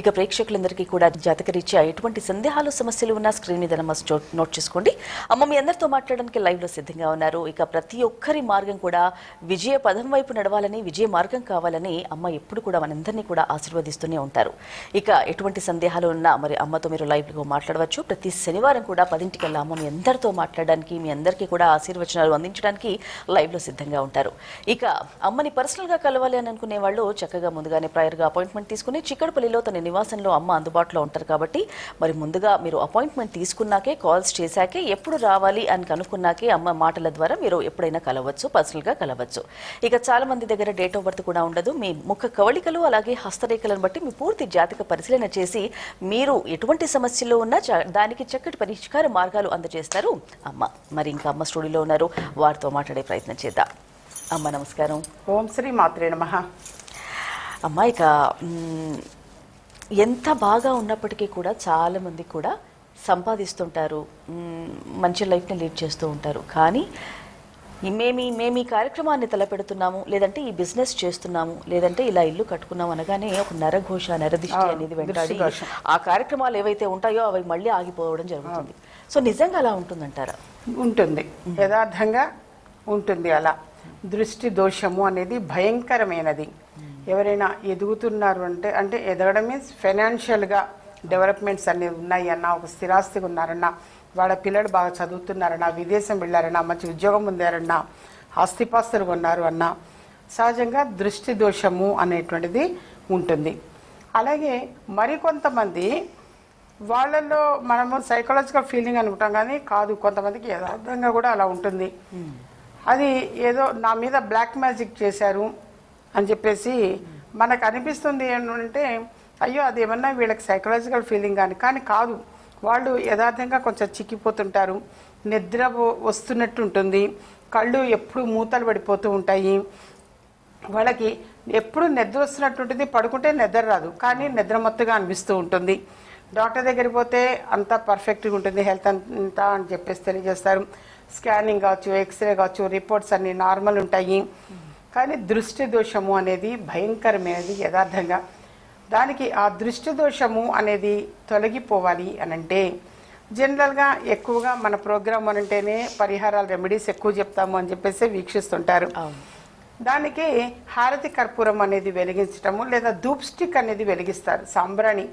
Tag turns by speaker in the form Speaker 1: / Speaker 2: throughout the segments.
Speaker 1: ఇక ప్రేక్షకులందరికీ కూడా జాతకరీత్యా ఎటువంటి సందేహాలు సమస్యలు ఉన్నా స్క్రీన్ మీద నోట్ చేసుకోండి. అమ్మ మీ అందరితో మాట్లాడడానికి లైవ్లో సిద్ధంగా ఉన్నారు. ఇక ప్రతి ఒక్కరి మార్గం కూడా విజయ పదం వైపు నడవాలని విజయ మార్గం కావాలని అమ్మ ఎప్పుడు కూడా మనందరినీ కూడా ఆశీర్వదిస్తూనే ఉంటారు. ఇక ఎటువంటి సందేహాలు ఉన్నా మరి అమ్మతో మీరు లైవ్లో మాట్లాడవచ్చు. ప్రతి శనివారం కూడా పదింటికల్లా అమ్మ మీ అందరితో మాట్లాడడానికి మీ అందరికీ కూడా ఆశీర్వచనాలు అందించడానికి లైవ్లో సిద్ధంగా ఉంటారు. ఇక అమ్మని పర్సనల్గా కలవాలి అని అనుకునే వాళ్ళు చక్కగా ముందుగానే ప్రయర్గా అపాయింట్మెంట్ తీసుకుని చిక్కడపల్లిలో తన నివాసంలో అమ్మ అందుబాటులో ఉంటారు కాబట్టి మరి ముందుగా మీరు అపాయింట్మెంట్ తీసుకున్నాకే కాల్స్ చేశాకే ఎప్పుడు రావాలి అని కనుక్కున్నాకే అమ్మ మాటల ద్వారా మీరు ఎప్పుడైనా కలవచ్చు పర్సనల్గా కలవచ్చు. ఇక చాలా మంది దగ్గర డేట్ ఆఫ్ బర్త్ కూడా ఉండదు. మీ ముఖ కవళికలు అలాగే హస్తరేఖలను బట్టి మీ పూర్తి జాతక పరిశీలన చేసి మీరు ఎటువంటి సమస్యలో ఉన్నా దానికి చక్కటి పరిష్కార మార్గాలు అందజేస్తారు అమ్మ. మరి ఇంకా అమ్మ స్టూడియోలో ఉన్నారు. వారితో మాట్లాడే ప్రయత్నం చేద్దాం. అమ్మ నమస్కారం.
Speaker 2: ఓం శ్రీ మాత్రే నమ.
Speaker 1: అమ్మ ఇక ఎంత బాగా ఉన్నప్పటికీ కూడా చాలా మంది కూడా సంపాదిస్తుంటారు. మంచి లైఫ్ని లీడ్ చేస్తూ ఉంటారు. కానీ మేమి మేము ఈ కార్యక్రమాన్ని తలపెడుతున్నాము లేదంటే ఈ బిజినెస్ చేస్తున్నాము లేదంటే ఇలా ఇల్లు కట్టుకున్నాము అనగానే ఒక నరఘోష నరదిష్టి అనేది వెంటాడి. ఆ కార్యక్రమాలు ఏవైతే ఉంటాయో అవి మళ్ళీ ఆగిపోవడం జరుగుతుంది. సో నిజంగా అలా ఉంటుందంటారా?
Speaker 2: ఉంటుంది. యథార్థంగా ఉంటుంది అలా. దృష్టి దోషము అనేది భయంకరమైనది. ఎవరైనా ఎదుగుతున్నారు అంటే అంటే ఎదగడం మీన్స్ ఫైనాన్షియల్గా డెవలప్మెంట్స్ అనేవి ఉన్నాయి అన్న ఒక స్థిరాస్తిగా ఉన్నారన్న వాళ్ళ పిల్లలు బాగా చదువుతున్నారన్న విదేశం వెళ్ళారన్నా మంచి ఉద్యోగం పొందారన్నా ఆస్తిపాస్తులు ఉన్నారు అన్న సహజంగా దృష్టి దోషము అనేటువంటిది ఉంటుంది. అలాగే మరికొంతమంది వాళ్ళల్లో మనము సైకలాజికల్ ఫీలింగ్ అనుకుంటాం కానీ కాదు కొంతమందికి యథార్థంగా కూడా అలా ఉంటుంది. అది ఏదో నా మీద బ్లాక్ మ్యాజిక్ చేశారు అని చెప్పేసి మనకు అనిపిస్తుంది ఏంటంటే అయ్యో అది ఏమన్నా వీళ్ళకి సైకలాజికల్ ఫీలింగ్ కానీ కానీ కాదు వాళ్ళు యథార్థంగా కొంచెం చిక్కిపోతుంటారు నిద్ర వస్తున్నట్టు ఉంటుంది కళ్ళు ఎప్పుడు మూతలు పడిపోతూ ఉంటాయి. వాళ్ళకి ఎప్పుడు నిద్ర వస్తున్నట్టు ఉంటుంది పడుకుంటే నిద్ర రాదు కానీ నిద్ర మత్తుగా అనిపిస్తూ ఉంటుంది. డాక్టర్ దగ్గరికి పోతే అంతా పర్ఫెక్ట్గా ఉంటుంది హెల్త్ అంతా అని చెప్పేసి తెలియజేస్తారు. స్కానింగ్ కావచ్చు ఎక్స్రే కావచ్చు రిపోర్ట్స్ అన్ని నార్మల్ ఉంటాయి. కానీ దృష్టి దోషము అనేది భయంకరమైనది యథార్థంగా. దానికి ఆ దృష్టి దోషము అనేది తొలగిపోవాలి అని అంటే జనరల్గా ఎక్కువగా మన ప్రోగ్రామ్ అంటేనే పరిహారాలు రెమెడీస్ ఎక్కువ చెప్తాము అని చెప్పేసి వీక్షిస్తుంటారు. దానికి హారతి కర్పూరం అనేది వెలిగించటము లేదా ధూప్ స్టిక్ అనేది వెలిగిస్తారు. సాంబ్రాణి.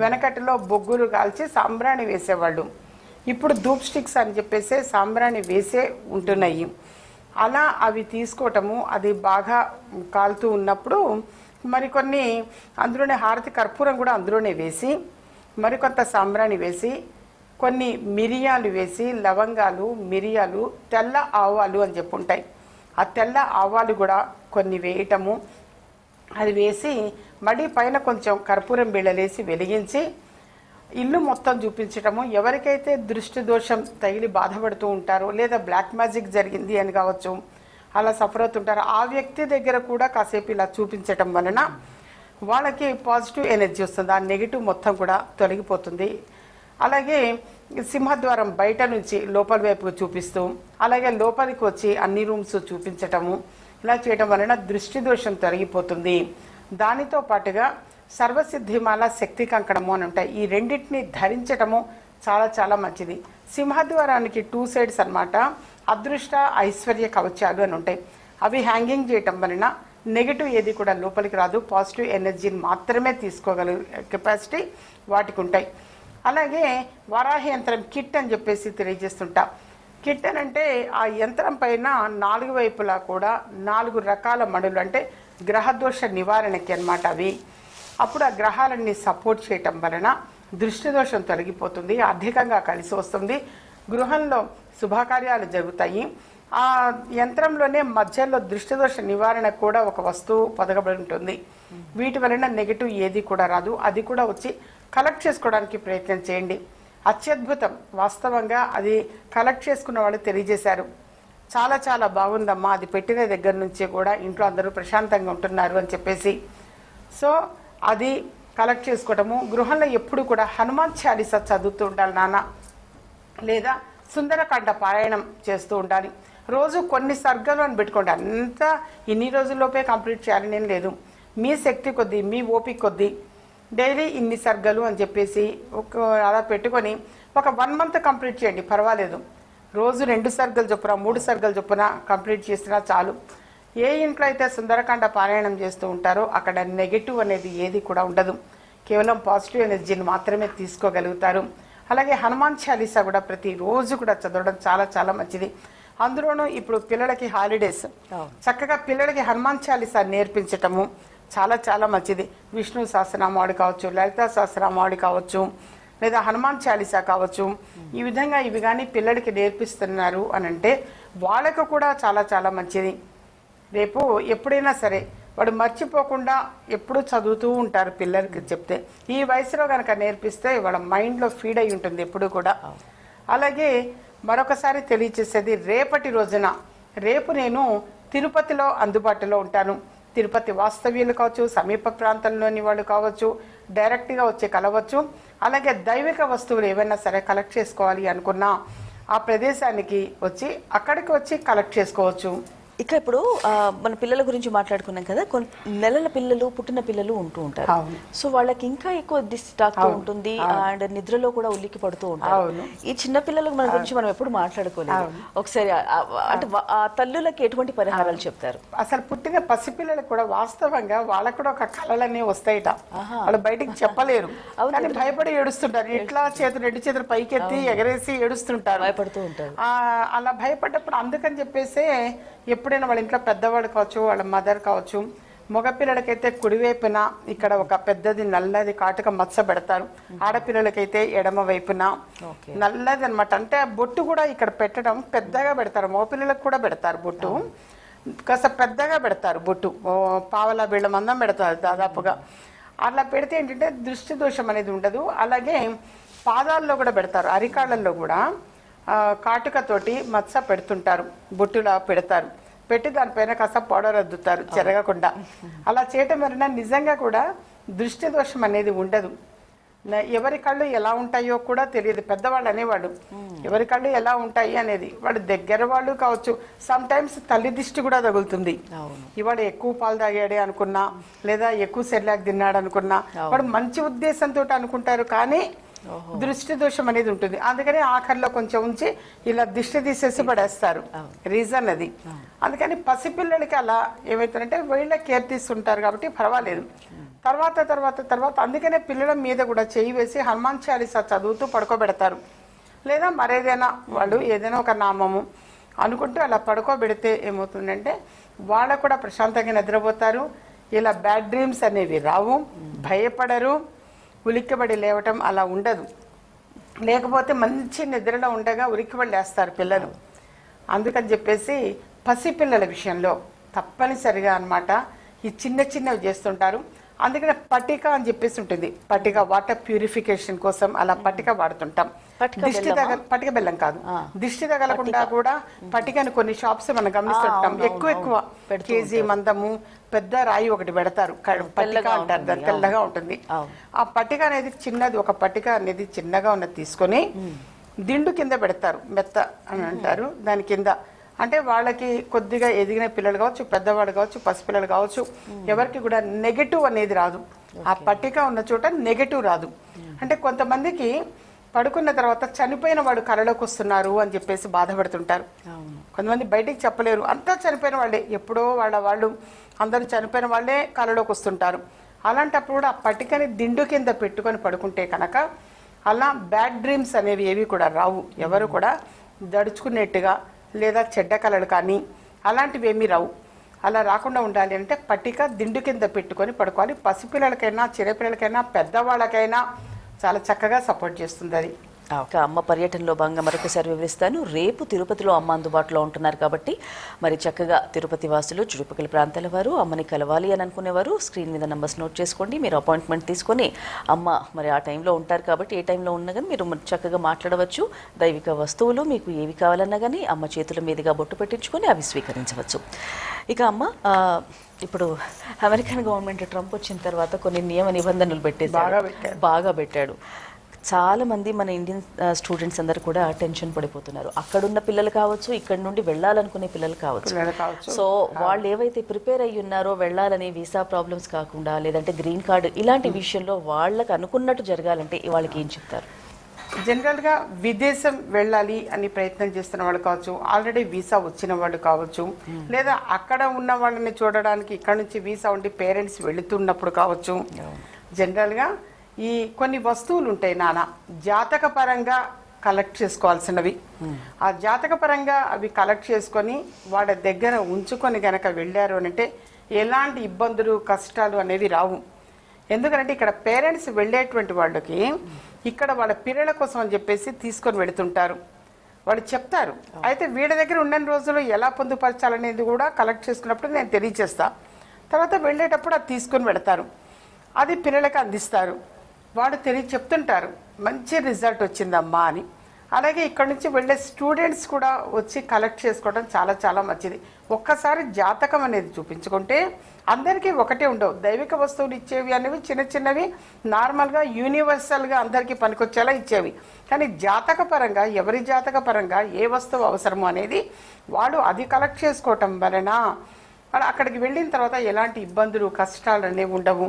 Speaker 2: వెనకటిలో బొగ్గులు కాల్చి సాంబ్రాణి వేసేవాళ్ళు. ఇప్పుడు ధూప్ స్టిక్స్ అని చెప్పేసి సాంబ్రాణి వేసే ఉంటున్నాయి. అలా అవి తీసుకోవటము అది బాగా కాలుతూ ఉన్నప్పుడు మరికొన్ని అందులోనే హారతి కర్పూరం కూడా అందులోనే వేసి మరికొంత సాంబ్రాణి వేసి కొన్ని మిరియాలు వేసి లవంగాలు మిరియాలు తెల్ల ఆవాలు అని చెప్పి ఉంటాయి ఆ తెల్ల ఆవాలు కూడా కొన్ని వేయటము. అది వేసి మడి పైన కొంచెం కర్పూరం బిళ్ళలేసి వెలిగించి ఇల్లు మొత్తం చూపించటము. ఎవరికైతే దృష్టి దోషం తగిలి బాధపడుతూ ఉంటారో లేదా బ్లాక్ మ్యాజిక్ జరిగింది అని కావచ్చు అలా సఫర్ అవుతుంటారు ఆ వ్యక్తి దగ్గర కూడా కాసేపు ఇలా చూపించటం వలన వాళ్ళకి పాజిటివ్ ఎనర్జీ వస్తుంది. ఆ నెగిటివ్ మొత్తం కూడా తొలగిపోతుంది. అలాగే సింహద్వారం బయట నుంచి లోపల వైపుకు చూపిస్తూ అలాగే లోపలికి వచ్చి అన్ని రూమ్స్ చూపించటము ఇలా చేయటం వలన దృష్టి దోషం తొలగిపోతుంది. దానితో పాటుగా సర్వసిద్ధిమాల శక్తి కంకణము అని ఉంటాయి. ఈ రెండింటిని ధరించటము చాలా చాలా మంచిది. సింహద్వారానికి టూ సైడ్స్ అన్నమాట. అదృష్ట ఐశ్వర్య కవచాలు అని ఉంటాయి. అవి హ్యాంగింగ్ చేయటం వలన నెగిటివ్ ఏది కూడా లోపలికి రాదు. పాజిటివ్ ఎనర్జీని మాత్రమే తీసుకోగల కెపాసిటీ వాటికి ఉంటాయి. అలాగే వరాహ యంత్రం కిట్ అని చెప్పేసి తెలియజేస్తుంటా. కిట్ అని అంటే ఆ యంత్రం పైన నాలుగు వైపులా కూడా నాలుగు రకాల మడులు అంటే గ్రహదోష నివారణకి అనమాట అవి. అప్పుడు ఆ గ్రహాలన్నీ సపోర్ట్ చేయటం వలన దృష్టి దోషం తొలగిపోతుంది ఆర్థికంగా కలిసి వస్తుంది. గృహంలో శుభకార్యాలు జరుగుతాయి. ఆ యంత్రంలోనే మధ్యలో దృష్టి దోష నివారణ కూడా ఒక వస్తువు పొదగబడి ఉంటుంది. వీటి వలన నెగిటివ్ ఏది కూడా రాదు. అది కూడా వచ్చి కలెక్ట్ చేసుకోవడానికి ప్రయత్నం చేయండి. అత్యద్భుతం. వాస్తవంగా అది కలెక్ట్ చేసుకున్న వాళ్ళు తెలియజేశారు. చాలా చాలా బాగుందమ్మా అది పెట్టిన దగ్గర నుంచి కూడా ఇంట్లో అందరూ ప్రశాంతంగా ఉంటున్నారు అని చెప్పేసి. సో అది కలెక్ట్ చేసుకోవటము. గృహంలో ఎప్పుడు కూడా హనుమాన్ చాలీస చదువుతూ ఉండాలి నాన్న. లేదా సుందరకాండ పారాయణం చేస్తూ ఉండాలి. రోజు కొన్ని సర్గలు అని పెట్టుకోండి. అంతా ఇన్ని రోజుల్లోపే కంప్లీట్ చేయాలని ఏం లేదు. మీ శక్తి కొద్దీ మీ ఓపిక కొద్దీ డైలీ ఇన్ని సర్గలు అని చెప్పేసి ఒక అలా పెట్టుకొని ఒక వన్ మంత్ కంప్లీట్ చేయండి. పర్వాలేదు. రోజు రెండు సర్గలు చొప్పున మూడు సర్గలు చొప్పున కంప్లీట్ చేసినా చాలు. ఏ ఇంట్లో అయితే సుందరకాండ పారాయణం చేస్తూ ఉంటారో అక్కడ నెగటివ్ అనేది ఏది కూడా ఉండదు. కేవలం పాజిటివ్ ఎనర్జీని మాత్రమే తీసుకోగలుగుతారు. అలాగే హనుమాన్ చాలీసా కూడా ప్రతిరోజు కూడా చదవడం చాలా చాలా మంచిది. అందులోనూ ఇప్పుడు పిల్లలకి హాలిడేస్. చక్కగా పిల్లలకి హనుమాన్ చాలీసా నేర్పించటము చాలా చాలా మంచిది. విష్ణు సహస్రనామాడు కావచ్చు లలితా సహస్రనామాడు కావచ్చు లేదా హనుమాన్ చాలీసా కావచ్చు. ఈ విధంగా ఇవి కానీ పిల్లలకి నేర్పిస్తున్నారు అని అంటే వాళ్ళకు కూడా చాలా చాలా మంచిది. రేపు ఎప్పుడైనా సరే వాడు మర్చిపోకుండా ఎప్పుడూ చదువుతూ ఉంటారు పిల్లలకి చెప్తే. ఈ వయసులో కనుక నేర్పిస్తే వాళ్ళ మైండ్లో ఫీడ్ అయి ఉంటుంది ఎప్పుడు కూడా. అలాగే మరొకసారి తెలియచేసేది రేపటి రోజున రేపు నేను తిరుపతిలో అందుబాటులో ఉంటాను. తిరుపతి వాస్తవ్యులు కావచ్చు సమీప ప్రాంతంలోని వాళ్ళు కావచ్చు డైరెక్ట్గా వచ్చి కలవచ్చు. అలాగే దైవిక వస్తువులు ఏవైనా సరే కలెక్ట్ చేసుకోవాలి అనుకున్నా ఆ ప్రదేశానికి వచ్చి అక్కడికి వచ్చి కలెక్ట్ చేసుకోవచ్చు.
Speaker 1: ఇక ఇప్పుడు మన పిల్లల గురించి మాట్లాడుకున్నాం కదా కొన్ని నెలల పిల్లలు పుట్టిన పిల్లలు ఉంటూ ఉంటారు. సో వాళ్ళకి ఇంకా ఎక్కువ దిష్టి తాకుతూ ఉంటుంది అండ్ నిద్రలో కూడా ఉలిక్కి పడుతూ ఉంటారు. ఈ చిన్న పిల్లల మన గురించి మనం ఎప్పుడు మాట్లాడుకోలేదు. ఒకసారి అంటే తల్లులకి ఎటువంటి పరిహారాలు చెప్తారు?
Speaker 2: అసలు పుట్టిన పసిపిల్లలకు కూడా వాస్తవంగా వాళ్ళకు కూడా ఒక కళలన్నీ వస్తాయిట. వాళ్ళు బయటికి చెప్పలేరు. కానీ భయపడి ఏడుస్తుంటారు. ఇట్లా చేతులు రెండు చేతులు పైకెత్తి ఎగరేసి ఏడుస్తుంటారు.
Speaker 1: భయపడుతూ ఉంటారు.
Speaker 2: అలా భయపడ్డప్పుడు అందుకని చెప్పేసి ఎప్పుడైనా వాళ్ళ ఇంట్లో పెద్దవాడు కావచ్చు వాళ్ళ మదర్ కావచ్చు మగపిల్లలకైతే కుడివైపున ఇక్కడ ఒక పెద్దది నల్లది కాటుక మచ్చ పెడతారు. ఆడపిల్లలకైతే ఎడమ వైపున. నల్లది అనమాట అంటే ఆ బొట్టు కూడా ఇక్కడ పెట్టడం పెద్దగా పెడతారు. మగపిల్లలకు కూడా పెడతారు బొట్టు. కాస్త పెద్దగా పెడతారు బొట్టు. పావలా బిళ్ళ మందం పెడతారు దాదాపుగా. అట్లా పెడితే ఏంటంటే దృష్టి దోషం అనేది ఉండదు. అలాగే పాదాల్లో కూడా పెడతారు. అరికాళ్ళల్లో కూడా కాటుకతోటి మచ్చ పెడుతుంటారు. బొట్టులా పెడతారు. పెట్టి దానిపైన కాస్త పౌడర్ అద్దుతారు చెరగకుండా. అలా చేయటం వలన నిజంగా కూడా దృష్టి దోషం అనేది ఉండదు. ఎవరి కళ్ళు ఎలా ఉంటాయో కూడా తెలియదు. పెద్దవాళ్ళు అనేవాడు ఎవరి కళ్ళు ఎలా ఉంటాయి అనేది వాడు దగ్గర వాళ్ళు కావచ్చు సమ్ టైమ్స్ తల్లి దిష్టి కూడా తగులుతుంది. ఇవాళ ఎక్కువ పాలు తాగాడే అనుకున్నా లేదా ఎక్కువ సెర్లాక్ తిన్నాడు అనుకున్నా వాడు మంచి ఉద్దేశంతో అనుకుంటారు కానీ దృష్టి దోషం అనేది ఉంటుంది. అందుకని ఆఖరిలో కొంచెం ఉంచి ఇలా దిష్టి తీసేసి పడేస్తారు. రీజన్ అది. అందుకని పసిపిల్లలకి అలా ఏమవుతారంటే వీళ్ళ కేర్ తీసుకుంటారు కాబట్టి పర్వాలేదు. తర్వాత తర్వాత తర్వాత అందుకనే పిల్లల మీద కూడా చేయి వేసి హనుమాన్ చాలీసా చదువుతూ పడుకోబెడతారు. లేదా మరేదైనా వాళ్ళు ఏదైనా ఒక నామము అనుకుంటూ అలా పడుకోబెడితే ఏమవుతుందంటే వాళ్ళకు కూడా ప్రశాంతంగా నిద్రపోతారు. ఇలా బ్యాడ్ డ్రీమ్స్ అనేవి రావు. భయపడరు. ఉలిక్కబడి లేవటం అలా ఉండదు. లేకపోతే మంచి నిద్రలో ఉండగా ఉలిక్కిబడి లేస్తారు పిల్లలు. అందుకని చెప్పేసి పసిపిల్లల విషయంలో తప్పనిసరిగా అన్నమాట ఈ చిన్న చిన్నవి చేస్తుంటారు. అందుకనే పట్టిక అని చెప్పేసి ఉంటుంది. పట్టిక వాటర్ ప్యూరిఫికేషన్ కోసం అలా పట్టిక వాడుతుంటాం. దిష్టి? తగల పట్టిక బెల్లం కాదు. దిష్టి తగలకుండా కూడా పట్టికని కొన్ని షాప్స్ మనం గమనిస్తుంటాం. ఎక్కువ ఎక్కువ కేజీ మందము పెద్ద రాయి ఒకటి పెడతారు. పట్టిక అంటారు.
Speaker 1: ఉంటుంది,
Speaker 2: తెల్లగా ఉంటుంది. ఆ పట్టిక అనేది చిన్నది. ఒక పట్టిక అనేది చిన్నగా ఉన్నది తీసుకొని దిండు కింద పెడతారు. మెత్త అని అంటారు. దాని కింద అంటే వాళ్ళకి కొద్దిగా ఎదిగిన పిల్లలు కావచ్చు పెద్దవాళ్ళు కావచ్చు పసిపిల్లలు కావచ్చు ఎవరికి కూడా నెగటివ్ అనేది రాదు. ఆ పట్టిక ఉన్న చోట నెగటివ్ రాదు. అంటే కొంతమందికి పడుకున్న తర్వాత చనిపోయిన వాడు కలలోకి వస్తున్నారు అని చెప్పేసి బాధపడుతుంటారు. కొంతమంది బయటికి చెప్పలేరు. అంతా చనిపోయిన వాళ్ళే. ఎప్పుడో వాళ్ళ వాళ్ళు అందరూ చనిపోయిన వాళ్ళే కళలోకి వస్తుంటారు. అలాంటప్పుడు కూడా ఆ పట్టికని దిండు కింద పెట్టుకొని పడుకుంటే కనుక అలా బ్యాడ్ డ్రీమ్స్ అనేవి ఏవి కూడా రావు. ఎవరు కూడా దడుచుకునేట్టుగా లేదా చెడ్డ కళలు కానీ అలాంటివి ఏమీ రావు. అలా రాకుండా ఉండాలి అంటే పట్టిక దిండు కింద పెట్టుకొని పడుకోవాలి. పసిపిల్లలకైనా చిన్నపిల్లలకైనా పెద్దవాళ్ళకైనా చాలా చక్కగా సపోర్ట్ చేస్తుంది అది.
Speaker 1: ఒక అమ్మ పర్యటనలో భాగంగా మరొకసారి వివరిస్తాను. రేపు తిరుపతిలో అమ్మ అందుబాటులో ఉంటున్నారు కాబట్టి మరి చక్కగా తిరుపతి వాసులు చుట్టుపక్కల ప్రాంతాల వారు అమ్మని కలవాలి అని అనుకునేవారు. స్క్రీన్ మీద నంబర్స్ నోట్ చేసుకోండి. మీరు అపాయింట్మెంట్ తీసుకొని అమ్మ మరి ఆ టైంలో ఉంటారు కాబట్టి ఏ టైంలో ఉన్నా కానీ మీరు చక్కగా మాట్లాడవచ్చు. దైవిక వస్తువులు మీకు ఏవి కావాలన్నా కానీ అమ్మ చేతుల మీదుగా బొట్టు పెట్టించుకొని అవి స్వీకరించవచ్చు. ఇక అమ్మ ఇప్పుడు అమెరికన్ గవర్నమెంట్ ట్రంప్ వచ్చిన తర్వాత కొన్ని నియమ నిబంధనలు పెట్టేసి.
Speaker 2: బాగా
Speaker 1: పెట్టాడు. చాలా మంది మన ఇండియన్ స్టూడెంట్స్ అందరు కూడా టెన్షన్ పడిపోతున్నారు. అక్కడున్న పిల్లలు కావచ్చు ఇక్కడ నుండి వెళ్ళాలనుకునే పిల్లలు కావచ్చు.
Speaker 2: పిల్లలు కావచ్చు.
Speaker 1: సో వాళ్ళు ఏవైతే ప్రిపేర్ అయ్యి ఉన్నారో వెళ్ళాలని వీసా ప్రాబ్లమ్స్ కాకుండా లేదంటే గ్రీన్ కార్డు ఇలాంటి విషయంలో వాళ్ళకి అనుకున్నట్టు జరగాలంటే వాళ్ళకి ఏం చెప్తారు?
Speaker 2: జనరల్గా విదేశం వెళ్ళాలి అని ప్రయత్నం చేస్తున్న వాళ్ళు కావచ్చు ఆల్రెడీ వీసా వచ్చిన వాళ్ళు కావచ్చు లేదా అక్కడ ఉన్న వాళ్ళని చూడడానికి ఇక్కడ నుంచి వీసా ఉండి పేరెంట్స్ వెళుతున్నప్పుడు కావచ్చు జనరల్గా ఈ కొన్ని వస్తువులు ఉంటాయి నాన్న జాతక పరంగా కలెక్ట్ చేసుకోవాల్సినవి. ఆ జాతక పరంగా అవి కలెక్ట్ చేసుకొని వాళ్ళ దగ్గర ఉంచుకొని గనక వెళ్ళారు అని అంటే ఎలాంటి ఇబ్బందులు కష్టాలు అనేవి రావు. ఎందుకంటే ఇక్కడ పేరెంట్స్ వెళ్ళేటువంటి వాళ్ళకి ఇక్కడ వాళ్ళ పిల్లల కోసం అని చెప్పేసి తీసుకొని వెళుతుంటారు. వాళ్ళు చెప్తారు. అయితే వీళ్ళ దగ్గర ఉన్న రోజులు ఎలా పొందుపరచాలనేది కూడా కలెక్ట్ చేసుకున్నప్పుడు నేను తెలియజేస్తా. తర్వాత వెళ్ళేటప్పుడు అది తీసుకొని వెళతారు. అది పిల్లలకు అందిస్తారు. వాడు తెలియ చెప్తుంటారు మంచి రిజల్ట్ వచ్చిందమ్మా అని. అలాగే ఇక్కడ నుంచి వెళ్ళే స్టూడెంట్స్ కూడా వచ్చి కలెక్ట్ చేసుకోవడం చాలా చాలా మంచిది. ఒక్కసారి జాతకం అనేది చూపించుకుంటే అందరికీ ఒకటే ఉండవు. దైవిక వస్తువులు ఇచ్చేవి అనేవి చిన్న చిన్నవి నార్మల్గా యూనివర్సల్గా అందరికీ పనికొచ్చేలా ఇచ్చేవి. కానీ జాతక పరంగా ఎవరి జాతక పరంగా ఏ వస్తువు అవసరమో అనేది వాళ్ళు అది కలెక్ట్ చేసుకోవటం వలన అక్కడికి వెళ్ళిన తర్వాత ఎలాంటి ఇబ్బందులు కష్టాలు అనేవి ఉండవు.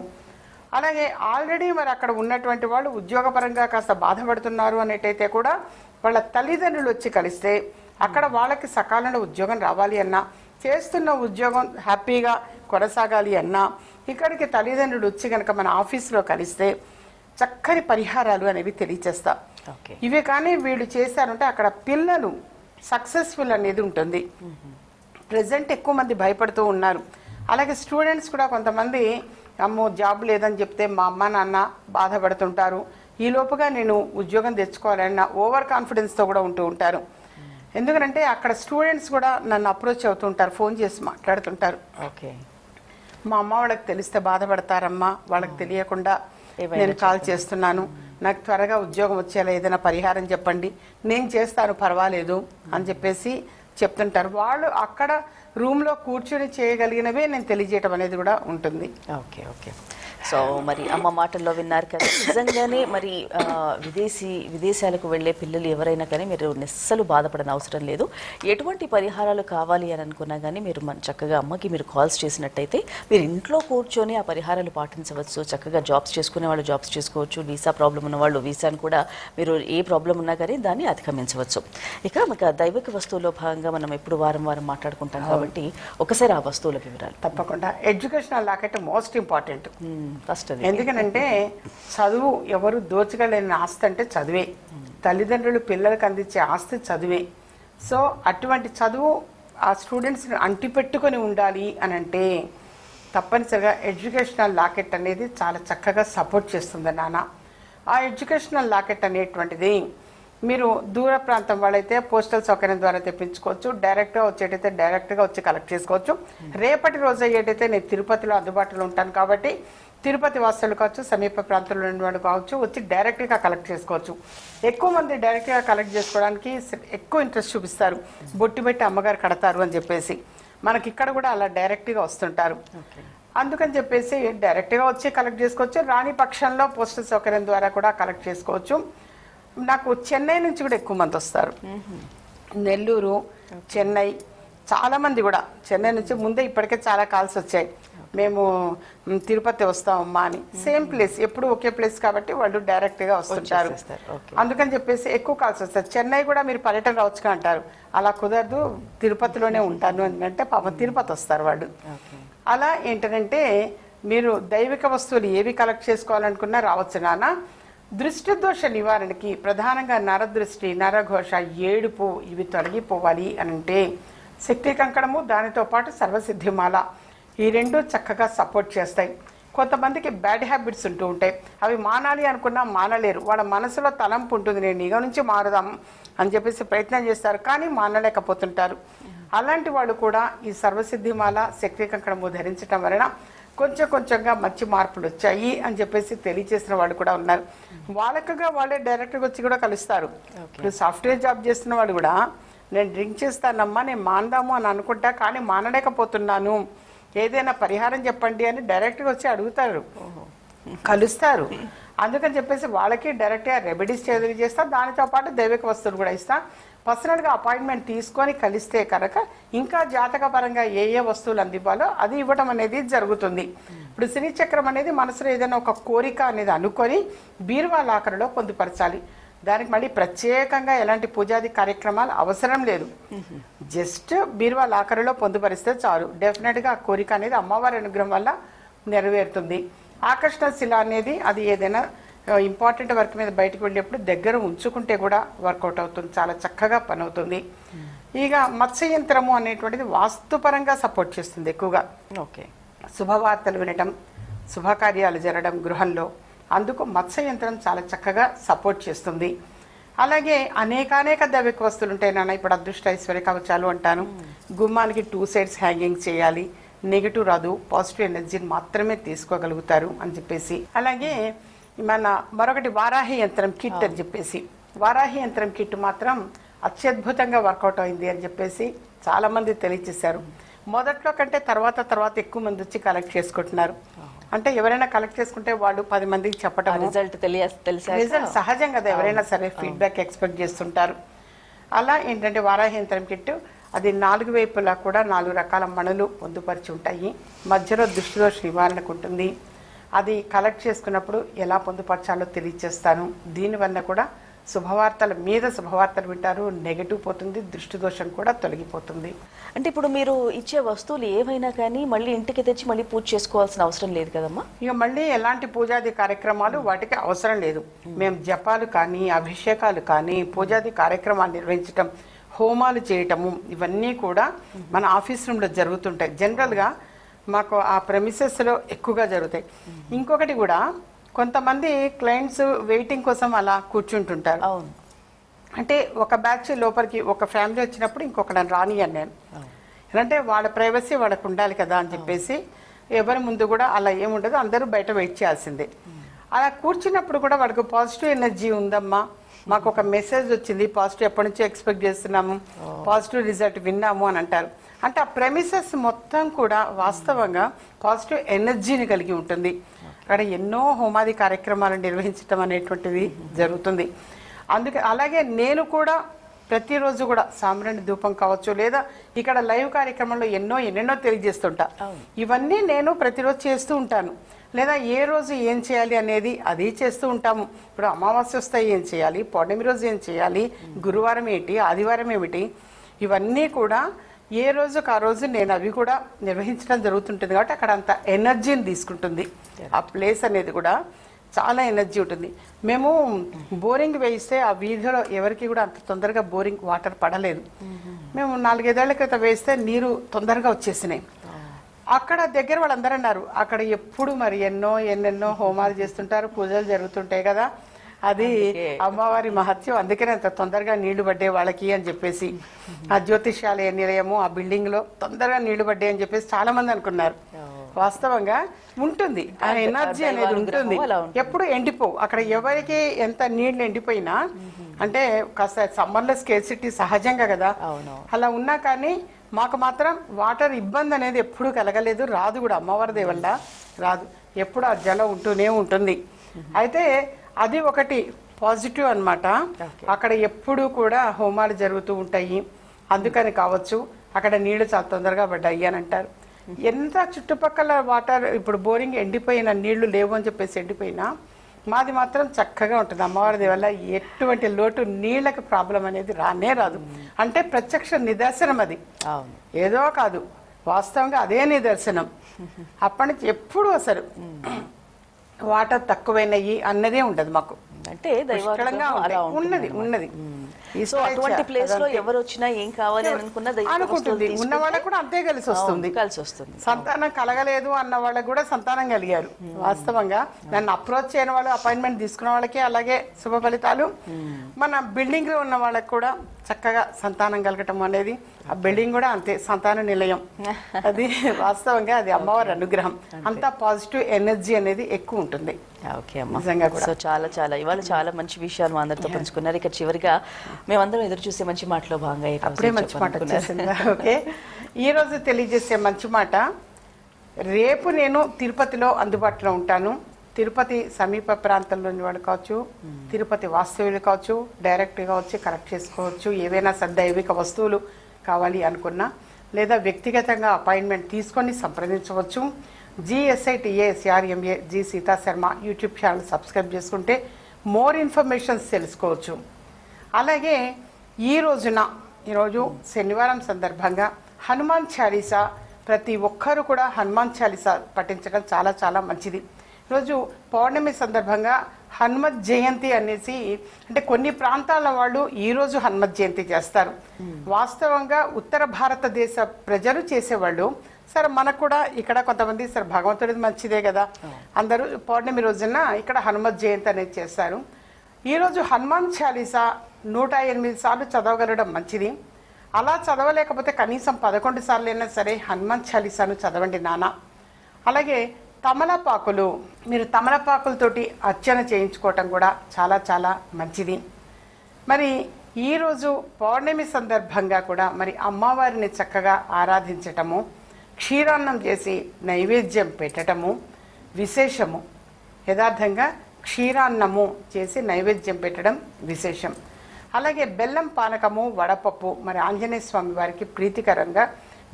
Speaker 2: అలాగే ఆల్రెడీ మరి అక్కడ ఉన్నటువంటి వాళ్ళు ఉద్యోగపరంగా కాస్త బాధపడుతున్నారు అనేటైతే కూడా వాళ్ళ తల్లిదండ్రులు వచ్చి కలిస్తే అక్కడ వాళ్ళకి సకాలంలో ఉద్యోగం రావాలి అన్నా చేస్తున్న ఉద్యోగం హ్యాపీగా కొనసాగాలి అన్నా ఇక్కడికి తల్లిదండ్రులు వచ్చి కనుక మన ఆఫీసులో కలిస్తే చక్కని పరిహారాలు అనేవి తెలియచేస్తా. ఇవి కానీ వీళ్ళు చేశారంటే అక్కడ పిల్లలు సక్సెస్ఫుల్ అనేది ఉంటుంది. ప్రజెంట్ ఎక్కువ మంది భయపడుతూ ఉన్నారు. అలాగే స్టూడెంట్స్ కూడా కొంతమంది అమ్మో జాబ్ లేదని చెప్తే మా అమ్మ నాన్న బాధపడుతుంటారు. ఈ లోపుగా నేను ఉద్యోగం తెచ్చుకోవాలన్న ఓవర్ కాన్ఫిడెన్స్తో కూడా ఉంటూ ఉంటారు. ఎందుకంటే అక్కడ స్టూడెంట్స్ కూడా నన్ను అప్రోచ్ అవుతుంటారు ఫోన్ చేసి మాట్లాడుతుంటారు.
Speaker 1: ఓకే.
Speaker 2: మా అమ్మ వాళ్ళకి తెలిస్తే బాధపడతారమ్మా వాళ్ళకి తెలియకుండా నేను కాల్ చేస్తున్నాను. నాకు త్వరగా ఉద్యోగం వచ్చేలా ఏదైనా పరిహారం చెప్పండి. నేను చేస్తాను పర్వాలేదు అని చెప్పేసి చెప్తుంటారు. వాళ్ళు అక్కడ రూమ్లో కూర్చొని చేయగలిగినవే నేను తెలియజేయటం అనేది కూడా ఉంటుంది.
Speaker 1: Okay okay. సో మరి అమ్మ మాటల్లో విన్నారు కదా. నిజంగానే మరి విదేశీ విదేశాలకు వెళ్ళే పిల్లలు ఎవరైనా కానీ మీరు నెస్సలు బాధపడని అవసరం లేదు. ఎటువంటి పరిహారాలు కావాలి అని అనుకున్నా కానీ మీరు మన చక్కగా అమ్మకి మీరు కాల్స్ చేసినట్టయితే మీరు ఇంట్లో కూర్చొని ఆ పరిహారాలు పాటించవచ్చు. చక్కగా జాబ్స్ చేసుకునే వాళ్ళు జాబ్స్ చేసుకోవచ్చు. వీసా ప్రాబ్లం ఉన్న వాళ్ళు వీసాను కూడా మీరు ఏ ప్రాబ్లం ఉన్నా కానీ దాన్ని అధిగమించవచ్చు. ఇక మనకు దైవిక వస్తువులో భాగంగా మనం ఎప్పుడు వారం వారం మాట్లాడుకుంటాం కాబట్టి ఒకసారి ఆ వస్తువుల వివరాలు.
Speaker 2: తప్పకుండా. ఎడ్యుకేషనల్ లాకైతే మోస్ట్ ఇంపార్టెంట్.
Speaker 1: ఫస్ట్
Speaker 2: ఎందుకనంటే చదువు ఎవరు దోచుకోలేని ఆస్తి అంటే చదువే. తల్లిదండ్రులు పిల్లలకు అందించే ఆస్తి చదువే. సో అటువంటి చదువు ఆ స్టూడెంట్స్ని అంటిపెట్టుకొని ఉండాలి అని అంటే తప్పనిసరిగా ఎడ్యుకేషనల్ లాకెట్ అనేది చాలా చక్కగా సపోర్ట్ చేస్తుంది నాన్న. ఆ ఎడ్యుకేషనల్ లాకెట్ అనేటువంటిది మీరు దూర ప్రాంతం వాళ్ళైతే పోస్టల్ సౌకర్యం ద్వారా తెప్పించుకోవచ్చు. డైరెక్ట్గా వచ్చేటైతే డైరెక్ట్గా వచ్చి కలెక్ట్ చేసుకోవచ్చు. రేపటి రోజు అయ్యేటైతే నేను తిరుపతిలో అందుబాటులో ఉంటాను కాబట్టి తిరుపతి వాసులు కావచ్చు సమీప ప్రాంతంలో వాళ్ళు కావచ్చు వచ్చి డైరెక్ట్గా కలెక్ట్ చేసుకోవచ్చు. ఎక్కువ మంది డైరెక్ట్గా కలెక్ట్ చేసుకోవడానికి ఎక్కువ ఇంట్రెస్ట్ చూపిస్తారు. బొట్టి పెట్టి అమ్మగారు కడతారు అని చెప్పేసి. మనకి ఇక్కడ కూడా అలా డైరెక్ట్గా వస్తుంటారు. అందుకని చెప్పేసి డైరెక్ట్గా వచ్చి కలెక్ట్ చేసుకోవచ్చు. రాని పక్షంలో పోస్టల్ సౌకర్యం ద్వారా కూడా కలెక్ట్ చేసుకోవచ్చు. నాకు చెన్నై నుంచి కూడా ఎక్కువ మంది వస్తారు. నెల్లూరు చెన్నై చాలా మంది కూడా. చెన్నై నుంచి ముందే ఇప్పటికే చాలా కాల్స్ వచ్చాయి. మేము తిరుపతి వస్తామమ్మా అని. సేమ్ ప్లేస్ ఎప్పుడు ఒకే ప్లేస్ కాబట్టి వాళ్ళు డైరెక్ట్గా వస్తుంటారు. అందుకని చెప్పేసి ఎక్కువ కాల్స్ వస్తాయి. చెన్నై కూడా మీరు పర్యటన రావచ్చుగా అంటారు. అలా కుదరదు తిరుపతిలోనే ఉంటాను అని అంటే పాపం తిరుపతి వస్తారు వాళ్ళు. అలా ఏంటంటే మీరు దైవిక వస్తువులు ఏవి కలెక్ట్ చేసుకోవాలనుకున్నా రావచ్చు నాన్న. దృష్టి దోష నివారణకి ప్రధానంగా నరదృష్టి నరఘోష ఏడుపు ఇవి తొలగిపోవాలి అని అంటే శక్తి కంకణము దానితో పాటు సర్వసిద్ధిమాల. ఈ రెండు చక్కగా సపోర్ట్ చేస్తాయి. కొంతమందికి బ్యాడ్ హ్యాబిట్స్ ఉంటూ ఉంటాయి. అవి మానాలి అనుకున్నా మానలేరు. వాళ్ళ మనసులో తలంపు ఉంటుంది. నేను ఇక నుంచి మారుదాం అని చెప్పేసి ప్రయత్నం చేస్తారు. కానీ మానలేకపోతుంటారు. అలాంటి వాళ్ళు కూడా ఈ సర్వసిద్ధిమాల శక్తి కంకణము ధరించడం వలన కొంచెం కొంచెంగా మంచి మార్పులు వచ్చాయి అని చెప్పేసి తెలియజేసిన వాళ్ళు కూడా ఉన్నారు. వాళ్ళకుగా వాళ్ళే డైరెక్ట్గా వచ్చి కూడా కలుస్తారు. ఇప్పుడు సాఫ్ట్వేర్ జాబ్ చేస్తున్న వాళ్ళు కూడా నేను డ్రింక్ చేస్తానమ్మా నేను మాందాము అని అనుకుంటా కానీ మానలేకపోతున్నాను. ఏదైనా పరిహారం చెప్పండి అని డైరెక్ట్గా వచ్చి అడుగుతారు. కలుస్తారు. అందుకని చెప్పేసి వాళ్ళకి డైరెక్ట్గా రెమెడీస్ చదివి చేస్తా దానితో పాటు దైవిక వస్తువులు కూడా ఇస్తా. పర్సనల్గా అపాయింట్మెంట్ తీసుకొని కలిస్తే కనుక ఇంకా జాతక పరంగా ఏ ఏ వస్తువులు అందివ్వాలో అది ఇవ్వడం అనేది జరుగుతుంది. ఇప్పుడు శని చక్రం అనేది మనసులో ఏదైనా ఒక కోరిక అనేది అనుకొని బీరువా లాకరులో పొందుపరచాలి. దానికి మళ్ళీ ప్రత్యేకంగా ఎలాంటి పూజాది కార్యక్రమాలు అవసరం లేదు. జస్ట్ బీరువా లాకరులో పొందుపరిస్తే చాలు. డెఫినెట్గా ఆ కోరిక అనేది అమ్మవారి అనుగ్రహం వల్ల నెరవేరుతుంది. ఆకర్షణ శిల అనేది అది ఏదైనా ఇంపార్టెంట్ వర్క్ మీద బయటకు వెళ్ళేప్పుడు దగ్గర ఉంచుకుంటే కూడా వర్కౌట్ అవుతుంది. చాలా చక్కగా పని అవుతుంది ఇక మత్స్య యంత్రము అనేటువంటిది వాస్తుపరంగా సపోర్ట్ చేస్తుంది ఎక్కువగా.
Speaker 1: ఓకే.
Speaker 2: శుభవార్తలు వినటం శుభకార్యాలు జరగడం గృహంలో. అందుకు మత్స్య యంత్రం చాలా చక్కగా సపోర్ట్ చేస్తుంది. అలాగే అనేకానేక దైవిక వస్తువులు ఉంటాయి నాన్న. ఇప్పుడు అదృష్ట ఐశ్వర్య కవచాలు అంటాను. గుమ్మానికి టూ సైడ్స్ హ్యాంగింగ్ చేయాలి. నెగిటివ్ రాదు పాజిటివ్ ఎనర్జీని మాత్రమే తీసుకోగలుగుతారు అని చెప్పేసి. అలాగే మన మరొకటి వారాహి యంత్రం కిట్ అని చెప్పేసి. వారాహి యంత్రం కిట్ మాత్రం అత్యద్భుతంగా వర్కౌట్ అయింది అని చెప్పేసి చాలా మంది తెలియచేశారు మొదట్లో కంటే తర్వాత తర్వాత ఎక్కువ మంది వచ్చి కలెక్ట్ చేసుకుంటున్నారు. అంటే ఎవరైనా కలెక్ట్ చేసుకుంటే వాళ్ళు పది మందికి చెప్పటం
Speaker 1: రిజల్ట్ తెలియ తెలిసా
Speaker 2: రిజల్ట్ సహజం కదా ఎవరైనా సరే ఫీడ్బ్యాక్ ఎక్స్పెక్ట్ చేస్తుంటారు. అలా ఏంటంటే వారాహి యంత్రం కిట్టు అది నాలుగు వైపులా కూడా నాలుగు రకాల మణులు పొందుపరిచి ఉంటాయి. మధ్యలో దృష్టిదోష నివారణకు ఉంటుంది. అది కలెక్ట్ చేసుకున్నప్పుడు ఎలా పొందుపరచాలో తెలియచేస్తాను. దీనివల్ల కూడా శుభవార్తల మీద శుభవార్తలు వింటారు. నెగటివ్ పోతుంది దృష్టి దోషం కూడా తొలగిపోతుంది.
Speaker 1: అంటే ఇప్పుడు మీరు ఇచ్చే వస్తువులు ఏవైనా కానీ మళ్ళీ ఇంటికి తెచ్చి మళ్ళీ పూజ చేసుకోవాల్సిన అవసరం లేదు కదమ్మా?
Speaker 2: ఇక మళ్ళీ ఎలాంటి పూజాది కార్యక్రమాలు వాటికి అవసరం లేదు. మేము. జపాలు కానీ అభిషేకాలు కానీ పూజాది కార్యక్రమాలు నిర్వహించటం హోమాలు చేయటము ఇవన్నీ కూడా మన ఆఫీస్ రూమ్లో జరుగుతుంటాయి. జనరల్గా మాకు ఆ ప్రెమిసెస్లో ఎక్కువగా జరుగుతాయి. ఇంకొకటి కూడా కొంతమంది క్లయింట్స్ వెయిటింగ్ కోసం అలా కూర్చుంటుంటారు.
Speaker 1: అవును.
Speaker 2: అంటే ఒక బ్యాచ్ లోపలికి ఒక ఫ్యామిలీ వచ్చినప్పుడు ఇంకొకటి రానియను నేను అంటే వాళ్ళ ప్రైవసీ వాళ్ళకు ఉండాలి కదా అని చెప్పేసి ఎవరి ముందు కూడా అలా ఏముండదు అందరూ బయట వెయిట్ చేయాల్సిందే. అలా కూర్చున్నప్పుడు కూడా వాళ్ళకు పాజిటివ్ ఎనర్జీ ఉందమ్మా. మాకు ఒక మెసేజ్ వచ్చింది పాజిటివ్ ఎప్పటి నుంచో ఎక్స్పెక్ట్ చేస్తున్నాము పాజిటివ్ రిజల్ట్ విన్నాము అని అంటారు. అంటే ఆ ప్రెమిసెస్ మొత్తం కూడా వాస్తవంగా పాజిటివ్ ఎనర్జీని కలిగి ఉంటుంది. అక్కడ ఎన్నో హోమాది కార్యక్రమాలు నిర్వహించడం అనేటువంటిది జరుగుతుంది. అందుకే అలాగే నేను కూడా ప్రతిరోజు కూడా సాంబ్రాణి ధూపం కావచ్చు లేదా ఇక్కడ లైవ్ కార్యక్రమంలో ఎన్నో ఎన్నెన్నో తెలియజేస్తుంటా. ఇవన్నీ నేను ప్రతిరోజు చేస్తూ ఉంటాను. లేదా ఏ రోజు ఏం చేయాలి అనేది అది చేస్తూ ఉంటాము. ఇప్పుడు అమావాస్య వస్తాయి ఏం చేయాలి? పౌర్ణమి రోజు ఏం చేయాలి? గురువారం ఏంటి? ఆదివారం ఏమిటి? ఇవన్నీ కూడా ఏ రోజుకు ఆ రోజు నేను అవి కూడా నిర్వహించడం జరుగుతుంటుంది కాబట్టి అక్కడ అంత ఎనర్జీని తీసుకుంటుంది. ఆ ప్లేస్ అనేది కూడా చాలా ఎనర్జీ ఉంటుంది. మేము బోరింగ్ వేయిస్తే ఆ వీధిలో ఎవరికి కూడా అంత తొందరగా బోరింగ్ వాటర్ పడలేదు. మేము నాలుగైదేళ్ళ క్రితం వేస్తే నీరు తొందరగా వచ్చేసినాయి. అక్కడ దగ్గర వాళ్ళందరూ అన్నారు అక్కడ ఎప్పుడు మరి ఎన్నో ఎన్నెన్నో హోమాలు చేస్తుంటారు పూజలు జరుగుతుంటాయి కదా. అది అమ్మవారి మహత్యం. అందుకనే అంత తొందరగా నీళ్ళు పడ్డే వాళ్ళకి అని చెప్పేసి. ఆ జ్యోతిష్యాలయ నిలయము ఆ బిల్డింగ్లో తొందరగా నీళ్ళు పడ్డాయి అని చెప్పేసి చాలా మంది అనుకున్నారు వాస్తవంగా ఉంటుంది. ఆ ఎనర్జీ అనేది ఉంటుంది. ఎప్పుడు ఎండిపోవు. అక్కడ ఎవరికి ఎంత నీళ్ళు ఎండిపోయినా అంటే కాస్త సమ్మర్లో స్కేసిటీ సహజంగా కదా. అలా ఉన్నా కానీ మాకు మాత్రం వాటర్ ఇబ్బంది అనేది ఎప్పుడు కలగలేదు. రాదు కూడా. అమ్మవారి వల్ల రాదు. ఎప్పుడు ఆ జలం ఉంటూనే ఉంటుంది. అయితే అది ఒకటి పాజిటివ్
Speaker 1: Okay.
Speaker 2: అక్కడ ఎప్పుడు కూడా హోమాలు జరుగుతూ ఉంటాయి. అందుకని కావచ్చు అక్కడ నీళ్ళు చాలా తొందరగా పడ్డాయి అని అంటారు. ఎంత చుట్టుపక్కల వాటర్ ఇప్పుడు బోరింగ్ ఎండిపోయిన నీళ్ళు లేవు అని చెప్పేసి ఎండిపోయినా మాది మాత్రం చక్కగా ఉంటుంది. అమ్మవారి వల్ల ఎటువంటి లోటు నీళ్ళకి ప్రాబ్లం అనేది రానే రాదు. అంటే ప్రత్యక్ష నిదర్శనం అది. ఏదో కాదు. వాస్తవంగా అదే నిదర్శనం. అప్పటి నుంచి ఎప్పుడు అసలు. వాటర్ తక్కువైనయి అన్నదే ఉండదు మాకు.
Speaker 1: అంటే అలా.
Speaker 2: ఉన్నది ఉన్నది.
Speaker 1: సో అటువంటి
Speaker 2: ప్లేస్లో.
Speaker 1: ఎవరు వచ్చినా ఏం కావాలి అని అనుకున్న దైవ
Speaker 2: అనుకుంటుంది. ఉన్న వాళ్ళకు కూడా అంతే కలిసి వస్తుంది.
Speaker 1: కలిసి వస్తుంది.
Speaker 2: సంతానం కలగలేదు అన్న వాళ్ళకి కూడా సంతానం కలిగారు వాస్తవంగా. నన్ను అప్రోచ్ చేయని వాళ్ళు అపాయింట్మెంట్ తీసుకున్న వాళ్ళకి అలాగే శుభ ఫలితాలు. మన బిల్డింగ్లో ఉన్న వాళ్ళకి కూడా చక్కగా సంతానం కలగటం అనేది ఆ బిల్డింగ్ కూడా అంతే సంతాన నిలయం. అది వాస్తవంగా అది అమ్మవారి అనుగ్రహం. అంతా. పాజిటివ్ ఎనర్జీ అనేది ఎక్కువ ఉంటుంది.
Speaker 1: ఓకే అమ్మా. సో చాలా చాలా. ఇవాళ చాలా మంచి విషయాలు మా అందరితో పంచుకున్నారు. ఇక చివరిగా మేమందరం ఎదురు చూసే మంచి మాటలో భాగంగా
Speaker 2: అప్పుడే మంచి మాట ఓకే ఈ రోజు తెలియజేసే మంచి మాట రేపు నేను తిరుపతిలో అందుబాటులో ఉంటాను. తిరుపతి సమీప ప్రాంతంలోని వాడు కావచ్చు తిరుపతి వాస్తవ్యులు కావచ్చు డైరెక్ట్గా వచ్చి కలెక్ట్ చేసుకోవచ్చు ఏవైనా సద్దైవిక వస్తువులు కావాలి అనుకున్నా లేదా వ్యక్తిగతంగా అపాయింట్మెంట్ తీసుకొని సంప్రదించవచ్చు. జిఎస్ఐటిఏఎస్ఆర్ఎంఏ G Sita Sharma YouTube channel subscribe చేసుకుంటే మోర్ ఇన్ఫర్మేషన్స్ తెలుసుకోవచ్చు. అలాగే ఈ రోజున ఈరోజు శనివారం సందర్భంగా హనుమాన్ చాలీసా ప్రతి ఒక్కరు కూడా హనుమాన్ చాలీసా పఠించడం చాలా చాలా మంచిది. ఈరోజు పౌర్ణమి సందర్భంగా హనుమత్ జయంతి అనేసి అంటే కొన్ని ప్రాంతాల వాళ్ళు ఈరోజు హనుమత్ జయంతి చేస్తారు. వాస్తవంగా ఉత్తర భారతదేశ ప్రజలు చేసేవాళ్ళు సరే మనకు కూడా ఇక్కడ కొంతమంది సరే భగవంతుడిది మంచిదే కదా. అందరూ పౌర్ణమి రోజున ఇక్కడ హనుమత్ జయంతి అనేది చేస్తారు. ఈరోజు హనుమాన్ చాలీసా నూట ఎనిమిది సార్లు చదవగలడం మంచిది. అలా చదవలేకపోతే కనీసం పదకొండు సార్లు అయినా సరే హనుమాన్ చాలీసాను చదవండి నాన్న. అలాగే తమలపాకులు మీరు తమలపాకులతోటి అర్చన చేయించుకోవటం కూడా చాలా చాలా మంచిది. మరి ఈరోజు పౌర్ణమి సందర్భంగా కూడా మరి అమ్మవారిని చక్కగా ఆరాధించటము క్షీరాన్నం చేసి నైవేద్యం పెట్టడము విశేషము. యథార్థంగా క్షీరాన్నము చేసి నైవేద్యం పెట్టడం విశేషం. అలాగే బెల్లం పానకము వడపప్పు మరి ఆంజనేయ స్వామి వారికి ప్రీతికరంగా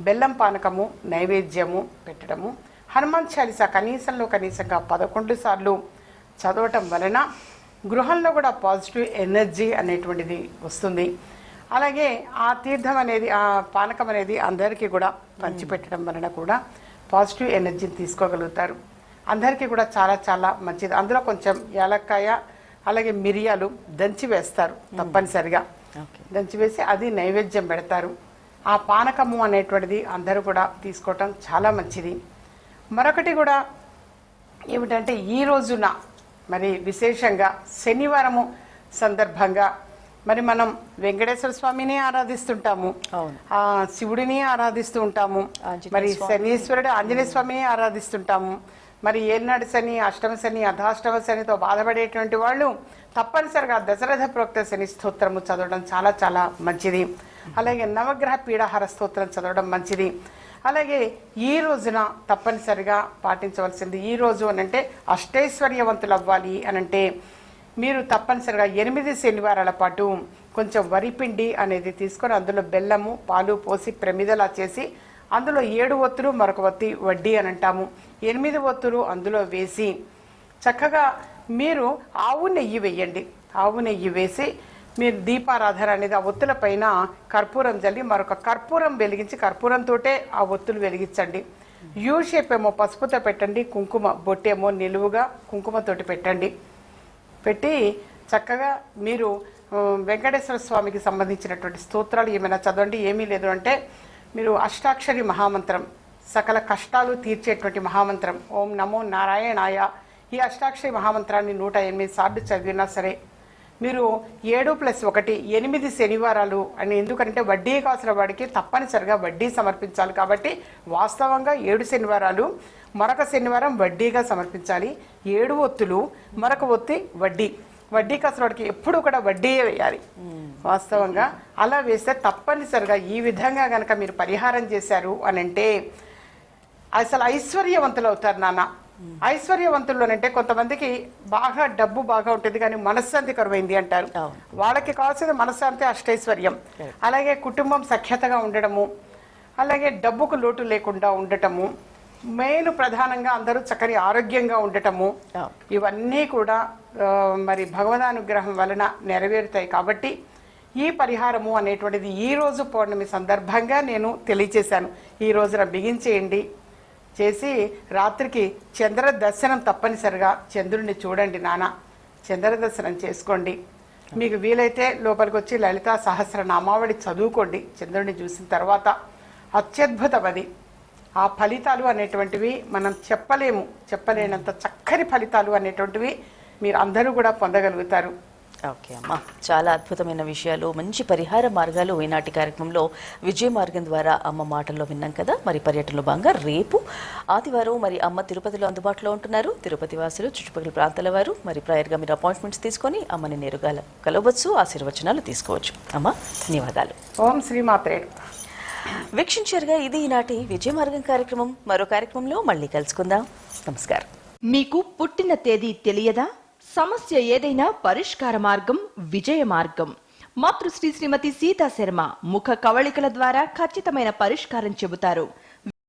Speaker 2: బెల్లం పానకము నైవేద్యము పెట్టడము. హనుమాన్ చాలీస కనీసంలో కనీసంగా పదకొండు సార్లు చదవటం వలన గృహంలో కూడా పాజిటివ్ ఎనర్జీ అనేటువంటిది వస్తుంది. అలాగే ఆ తీర్థం అనేది ఆ పానకం అనేది అందరికీ కూడా పంచిపెట్టడం వలన కూడా పాజిటివ్ ఎనర్జీని తీసుకోగలుగుతారు. అందరికీ కూడా చాలా చాలా మంచిది. అందులో కొంచెం యాలక్కాయ అలాగే మిరియాలు దంచి వేస్తారు తప్పనిసరిగా. దంచి వేసి అది నైవేద్యం పెడతారు. ఆ పానకము అనేటువంటిది అందరూ కూడా తీసుకోవటం చాలా మంచిది. మరొకటి కూడా ఏమిటంటే ఈ రోజున మరి విశేషంగా శనివారము సందర్భంగా మరి మనం వెంకటేశ్వర స్వామిని ఆరాధిస్తుంటాము. శివుడిని ఆరాధిస్తూ ఉంటాము. మరి. శనీశ్వరుడు ఆంజనేయ స్వామిని ఆరాధిస్తుంటాము. మరి ఏలినాడు శని అష్టమ శని అధాష్టమ శనితో బాధపడేటువంటి వాళ్ళు తప్పనిసరిగా దశరథ ప్రోక్త శని స్తోత్రము చదవడం చాలా చాలా మంచిది. అలాగే నవగ్రహ పీడాహార స్తోత్రం చదవడం మంచిది. అలాగే ఈ రోజున తప్పనిసరిగా పాటించవలసింది ఈ రోజు అనంటే అష్టైశ్వర్యవంతులు అవ్వాలి అనంటే మీరు తప్పనిసరిగా ఎనిమిది శనివారాల పాటు కొంచెం వరిపిండి అనేది తీసుకొని అందులో బెల్లము పాలు పోసి ప్రమిదలా చేసి అందులో ఏడు ఒత్తులు మరొక ఒత్తి వడ్డీ అని అంటాము. ఎనిమిది ఒత్తులు అందులో వేసి చక్కగా మీరు ఆవు నెయ్యి వేయండి. ఆవు నెయ్యి వేసి మీరు దీపారాధన అనేది ఆ ఒత్తుల పైన కర్పూరం జల్లి మరొక కర్పూరం వెలిగించి కర్పూరంతోటే ఆ ఒత్తులు వెలిగించండి. యూ షేప్ ఏమో పసుపుతో పెట్టండి కుంకుమ బొట్టేమో నిలువుగా కుంకుమతోటి పెట్టండి. పెట్టి చక్కగా మీరు వెంకటేశ్వర స్వామికి సంబంధించినటువంటి స్తోత్రాలు ఏమైనా చదవండి ఏమీ లేదు అంటే మీరు అష్టాక్షరి మహామంత్రం సకల కష్టాలు తీర్చేటువంటి మహామంత్రం ఓం నమో నారాయణాయ ఈ అష్టాక్షరి మహామంత్రాన్ని నూట ఎనిమిది సార్లు చదివినా సరే మీరు ఏడు ప్లస్ ఒకటి ఎనిమిది శనివారాలు అని ఎందుకంటే వడ్డీ కాసిన వాడికి తప్పనిసరిగా వడ్డీ సమర్పించాలి కాబట్టి వాస్తవంగా ఏడు శనివారాలు మరొక శనివారం వడ్డీగా సమర్పించాలి. ఏడు ఒత్తులు మరొక ఒత్తి వడ్డీ. వడ్డీ కాసిన వాడికి ఎప్పుడు కూడా వడ్డీయే వేయాలి. వాస్తవంగా అలా వేస్తే తప్పనిసరిగా ఈ విధంగా కనుక మీరు పరిహారం చేశారు అని అంటే అసలు ఐశ్వర్యవంతులు అవుతారు నాన్న. ఐశ్వర్యవంతులు అని అంటే కొంతమందికి బాగా డబ్బు బాగా ఉంటుంది కానీ మనశ్శాంతి కరువైంది అంటారు. వాళ్ళకి కావాల్సిన మనశ్శాంతి అష్టైశ్వర్యం. అలాగే కుటుంబం సఖ్యతగా ఉండడము అలాగే డబ్బుకు లోటు లేకుండా ఉండటము మెయిన్ ప్రధానంగా అందరూ చక్కని ఆరోగ్యంగా ఉండటము. ఇవన్నీ కూడా మరి భగవదానుగ్రహం వలన నెరవేరుతాయి. కాబట్టి ఈ పరిహారము అనేటువంటిది ఈ రోజు పౌర్ణమి సందర్భంగా నేను తెలియచేశాను. ఈ రోజున బిగించేయండి. చేసి రాత్రికి చంద్ర దర్శనం తప్పనిసరిగా చంద్రుడిని చూడండి నాన్న. చంద్ర దర్శనం చేసుకోండి. మీకు వీలైతే లోపలికి వచ్చి లలితా సహస్ర నామావళి చదువుకోండి చంద్రుడిని చూసిన తర్వాత. అత్యద్భుతం అది ఆ ఫలితాలు అనేటువంటివి మనం చెప్పలేము. చెప్పలేనంత చక్కని ఫలితాలు అనేటువంటివి మీరు అందరూ కూడా పొందగలుగుతారు.
Speaker 1: ఓకే అమ్మా. చాలా అద్భుతమైన విషయాలు మంచి పరిహార మార్గాలు ఈనాటి కార్యక్రమంలో విజయ మార్గం ద్వారా అమ్మ మాటల్లో విన్నాం కదా. మరి పర్యటనలో భాగంగా రేపు ఆదివారం మరి అమ్మ తిరుపతిలో అందుబాటులో ఉంటున్నారు. తిరుపతి వాసులు చుట్టుపక్కల ప్రాంతాల వారు మరి ప్రయర్గా మీరు అపాయింట్మెంట్స్ తీసుకొని అమ్మని నేరుగా కలవచ్చు ఆశీర్వచనాలు తీసుకోవచ్చు. అమ్మ ధన్యవాదాలు.
Speaker 2: ఓం శ్రీమాత్రే
Speaker 1: వీక్షించారుగా ఇది ఈనాటి విజయ మార్గం కార్యక్రమం. మరో కార్యక్రమంలో మళ్ళీ కలుసుకుందాం. నమస్కారం.
Speaker 3: మీకు పుట్టిన తేదీ తెలియదా? సమస్య ఏదైనా పరిష్కార మార్గం విజయ మార్గం. మాతృశ్రీ శ్రీమతి సీతా శర్మ ముఖ కవళికల ద్వారా ఖచ్చితమైన పరిష్కారం చెబుతారు.